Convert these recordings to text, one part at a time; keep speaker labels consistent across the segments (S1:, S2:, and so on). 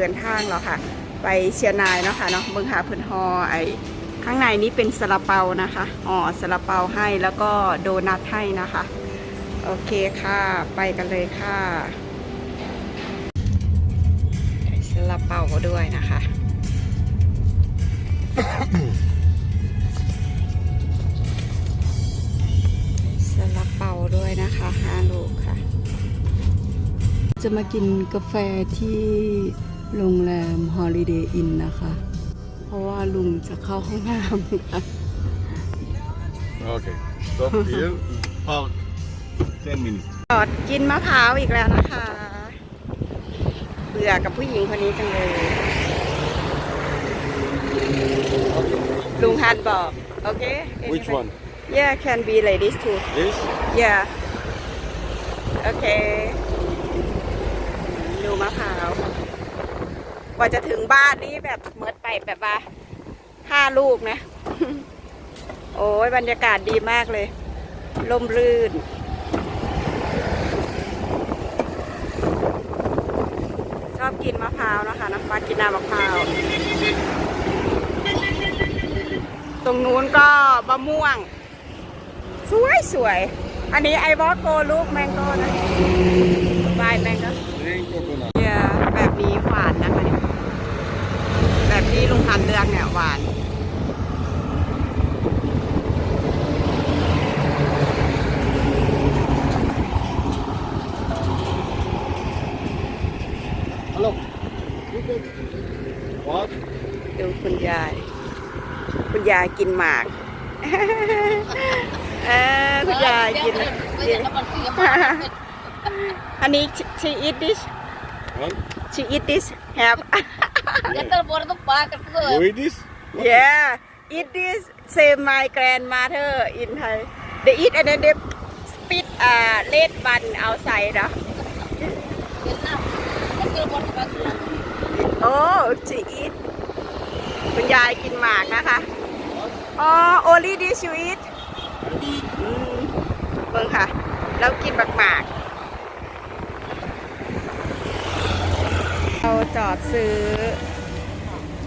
S1: เดินทางแล้วค่ะ ไปเชียงรายเนาะค่ะเนาะเมืองหาเพื้นฮอไอข้างในนี้เป็นซาลาเปานะคะอ๋อซาลาเปาให้แล้วก็โดนัทให้นะคะ โอเคค่ะ ไปกันเลยค่ะซาลาเปาด้วยนะคะซาลาเปาด้วยนะคะห้าลูกค่ะ จะมากินกาแฟที่ โรงแรม Holiday Inn นะคะ เพราะว่าลุงจะเข้าห้องน้ำค่ะ
S2: Okay. Stop here. Park. 10 minutes.
S1: จอดกินมะพร้าวอีกแล้วนะคะ เบื่อกับผู้หญิงคนนี้จังเลย ลุงฮันบอก โอเค
S2: Which one?
S1: Yeah can be like this too
S2: This?
S1: Yeah โอเค ดูมะพร้าวก ว่าจะถึงบ้านนี่แบบเมิดไปแบบว่าห้าลูกนะ โอ้ยบรรยากาศดีมากเลยลมรื่น ชอบกินมะพร้าวนะคะน้ำปลากินน้ำมะพร้าว ตรงนู้นก็มะม่วง สวยสวย อันนี้ไอวอโกลูกแมงโก้นะบายแมงโก้
S2: Plain coconut.
S1: เนี่ยแบบนี้หวานนะคะเนี่ยแบบที่ลุงพันธุ์เลือกเนี่ยหวาน
S2: Hello. What?
S1: ดูคุณยาย คุณ ยายกินหมากเออคุณยายกินอันนี้ she eat this she eat this have
S3: Kita boleh tuh pakai tuh.
S2: You eat this?
S1: yeah eat this same my grandmother in Thai they eat and then they spit uh red bun outside นะ
S3: Vietnam. Kita boleh pakai.
S1: โอ้จีอิทคุณยายกินหมากนะคะ อ๋อโอลีดิชูอิทเบิ่งค่ะ เรากินบักหมาก เราจอดซื้อ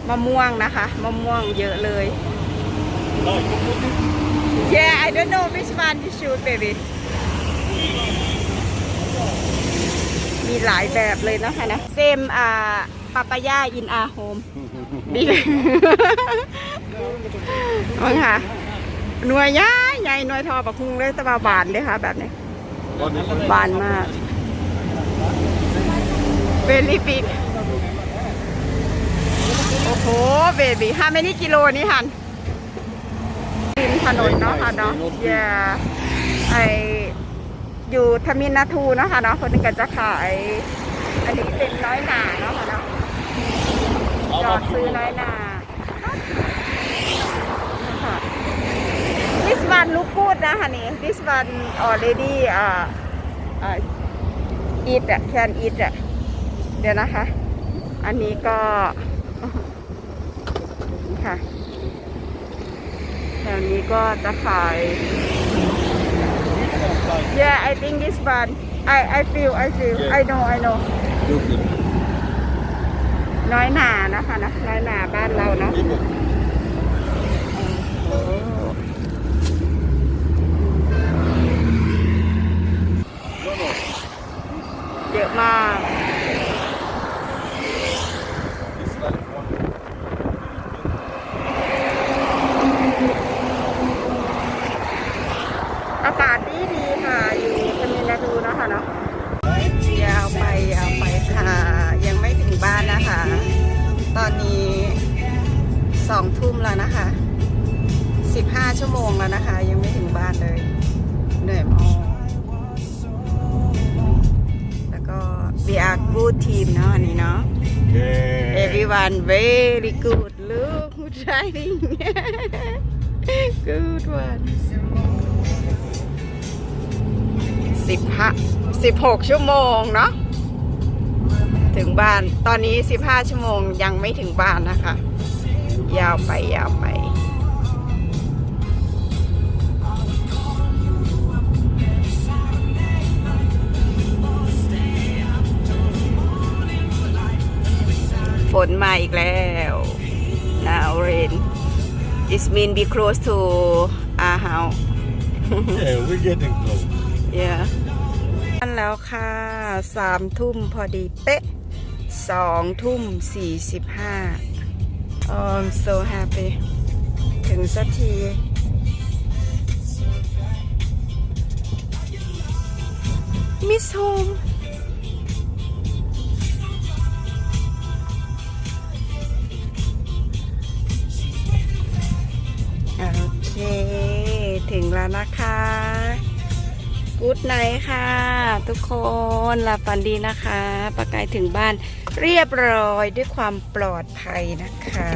S1: มะม่วงนะคะ มะม่วงเยอะเลย Yeah I don't know which one you shoot baby มีหลายแบบเลยนะคะนะเซมอ่า ปาปายาอินอาโฮมดีมังค่ะหน่วยย้ายใหญ่หน่วยทอบักคุงเลยแต่ว่าบานเลยค่ะ แบบนี้
S2: What is it?
S1: บานมาก very big โอ้โหเบบี้ห้าไม่นี่กิโลนี่หันริมถนนเนาะค่ะเนาะอย่าไออยู่ทมินนาทูเนาะค่ะเนาะคนนึงก็จะขาย อันนี้เป็นน้อยหนาเนาะค่ะเนาะ จอดซื้อน้อยหนาค่ะ this one look good นะฮันนี่ this one already อ่าอ่า eat อะ can eat อะเดี๋ยวนะคะ อันนี้ก็ค่ะแถวนี้ก็จะขาย yeah I think this one I I feel I feel I know I know
S2: You feel.
S1: น้อยหนานะคะนะน้อยหนาบ้านเราเนาะเยอะมากอากาศดีดีค่ะ อยู่ทมินาดูนะคะเนาะ ตอนนี้สองทุ่มแล้วนะคะสิบห้าชั่วโมงแล้วนะคะ ยังไม่ถึงบ้านเลย เหนื่อยมากแล้วก็ we are good team เนาะอันนี้เนาะ
S2: Yeah.
S1: everyone very good look who's driving good one สิบห้าสิบหกชั่วโมงเนาะ ถึงบ้าน ตอนนี้สิบห้าชั่วโมงยังไม่ถึงบ้านนะคะ ยาวไปยาวไปนมาอีกแล้ว now rain it mean be close to our house
S2: Yeah, we're getting close.
S1: yeah นั่นแล้วค่ะสามทุ่มพอดีเป๊ะ สองทุ่มสี่สิบห้า I'm so happy ถึงสักที Miss Home โอเค ถึงแล้วนะคะ กู๊ดไนท์ค่ะ ทุกคนหลับฝันดีนะคะปากายถึงบ้านเรียบร้อยด้วยความปลอดภัยนะคะ